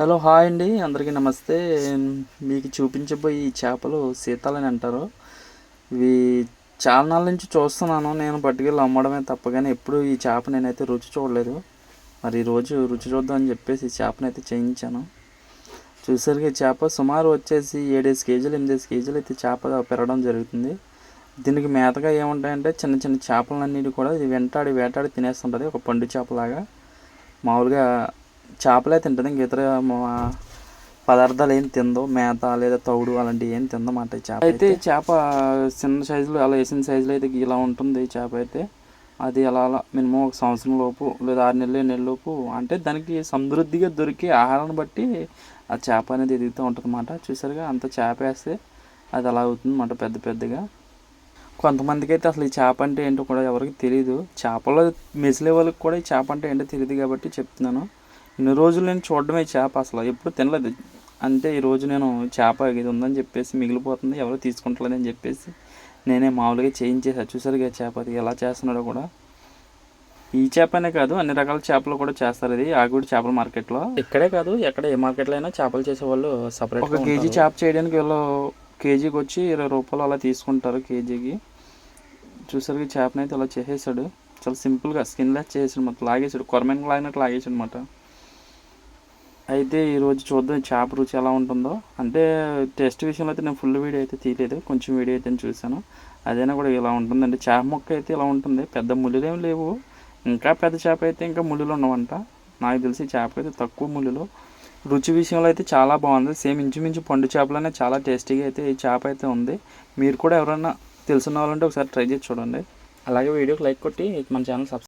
Hello hi అండి. అందరికీ నమస్తే. మీకు చూపించబోయే ఈ చేపలు సీతాలని అంటారు. ఇవి చాలా నాళ్ళ నుంచి చూస్తున్నాను. నేను పట్టుకెళ్ళి అమ్మడమే తప్ప కానీ ఎప్పుడు ఈ చేప నేనైతే రుచి చూడలేదు. మరి ఈరోజు రుచి చూద్దామని చెప్పేసి ఈ చేపనైతే చేయించాను. చూసరికి చేప సుమారు వచ్చేసి ఏడేసి కేజీలు ఎనిమిదేసి కేజీలు అయితే చేప పెరగడం జరుగుతుంది. దీనికి మేతగా ఏముంటాయంటే చిన్న చిన్న చేపలన్నిటి కూడా ఇది వెంటాడి వేటాడి తినేస్తుంటుంది. ఒక పండు చేపలాగా. మామూలుగా చేపలే తింటుంది ఇంక ఇతర పదార్థాలు ఏం తిందో. మేత లేదా తౌడు అలాంటివి ఏం తిందన్నమాట చేప అయితే చేప చిన్న సైజులో అలా వేసిన సైజులో అయితే ఇలా ఉంటుంది చేప అయితే. అది అలా అలా మినిమం ఒక సంవత్సరం లోపు లేదా ఆరు నెలలు ఏడు నెలల లోపు అంటే దానికి సమృద్ధిగా దొరికే ఆహారాన్ని బట్టి ఆ చేప అనేది ఎదుగుతూ ఉంటుంది అన్నమాట చూసారుగా అంత చేప వేస్తే అది అలా అవుతుంది అన్నమాట పెద్ద పెద్దగా. కొంతమందికి అయితే అసలు ఈ చేప అంటే ఏంటో కూడా ఎవరికి తెలియదు చేపలో మెసిలే వాళ్ళకి కూడా ఈ చేప అంటే ఏంటో తెలియదు కాబట్టి చెప్తున్నాను. ఇన్ని రోజులు నేను చూడడమే చేప అసలు. ఎప్పుడు తినలేదు. అంటే ఈ రోజు నేను చేప ఇది ఉందని చెప్పేసి మిగిలిపోతుంది. ఎవరు తీసుకుంటలేదని చెప్పేసి నేనే మామూలుగా చేయించేసా. చూసారు కదా చేప అది ఎలా చేస్తున్నాడో కూడా. ఈ చేపనే కాదు అన్ని రకాల చేపలు కూడా చేస్తారు ఇది. ఆగుడి చేపల మార్కెట్లో. ఇక్కడే కాదు ఎక్కడ ఏ మార్కెట్లో అయినా చేపలు చేసేవాళ్ళు సపరేట్ ఒక కేజీ చేప చేయడానికి వీళ్ళు కేజీకి వచ్చి ఇరవై రూపాయలు అలా తీసుకుంటారు కేజీకి. చూసారు ఈ చేపని అయితే అలా చేసేసాడు. చాలా సింపుల్గా స్కిన్లెస్ చేసాడు మొత్తం లాగేసాడు. కొరమైన లాగినట్టు లాగేసాడు అనమాట అయితే ఈరోజు చూద్దాం చేప రుచి ఎలా ఉంటుందో. అంటే టెస్ట్ విషయంలో అయితే నేను ఫుల్ వీడియో అయితే తీయలేదు. కొంచెం వీడియో అయితే నేను చూశాను. అదైనా కూడా ఇలా ఉంటుందండి. చేప మొక్క అయితే ఇలా ఉంటుంది. పెద్ద ముళ్ళులు ఏమి లేవు. ఇంకా పెద్ద చేప అయితే ఇంకా ముళ్ళులు ఉన్నవంట నాకు తెలిసి చేప అయితే తక్కువ ముళ్ళులు. రుచి విషయంలో అయితే చాలా బాగుంది. సేమ్ ఇంచుమించు పండు చేపలనే చాలా టేస్టీగా అయితే ఈ చేప అయితే ఉంది. మీరు కూడా ఎవరైనా తెలిసిన వాళ్ళంటే ఒకసారి ట్రై చేసి చూడండి. అలాగే వీడియోకి లైక్ కొట్టి మన ఛానల్ సబ్స్క్రైబ్